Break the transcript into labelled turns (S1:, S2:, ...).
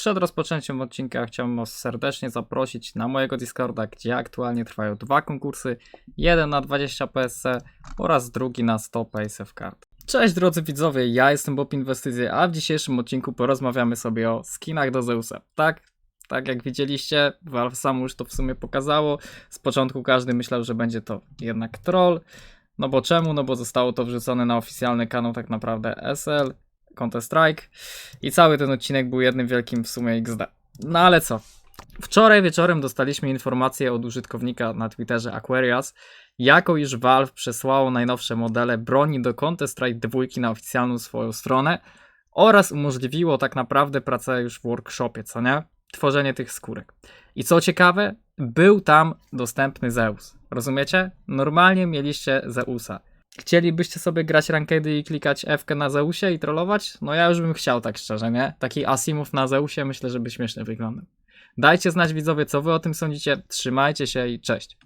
S1: Przed rozpoczęciem odcinka chciałbym Was serdecznie zaprosić na mojego Discorda, gdzie aktualnie trwają dwa konkursy. Jeden na 20 PSC oraz drugi na 100 PSF Card. Cześć drodzy widzowie, ja jestem Bob Inwestycje, a w dzisiejszym odcinku porozmawiamy sobie o skinach do Zeusa. Tak, tak jak widzieliście, Valve samo już to w sumie pokazało. Z początku każdy myślał, że będzie to jednak troll. No bo czemu? No bo zostało to wrzucone na oficjalny kanał tak naprawdę SL, Counter Strike i cały ten odcinek był jednym wielkim w sumie XD. No ale co? Wczoraj wieczorem dostaliśmy informację od użytkownika na Twitterze Aquarius, jako iż Valve przesłało najnowsze modele broni do Counter Strike 2 na oficjalną swoją stronę oraz umożliwiło tak naprawdę pracę już w workshopie, co nie? Tworzenie tych skórek. I co ciekawe, był tam dostępny Zeus. Rozumiecie? Normalnie mieliście Zeusa. Chcielibyście sobie grać rankedy i klikać F na Zeusie i trollować? No ja już bym chciał tak szczerze, nie? Taki Asimów na Zeusie myślę, że by śmiesznie wyglądał. Dajcie znać widzowie, co wy o tym sądzicie. Trzymajcie się i cześć.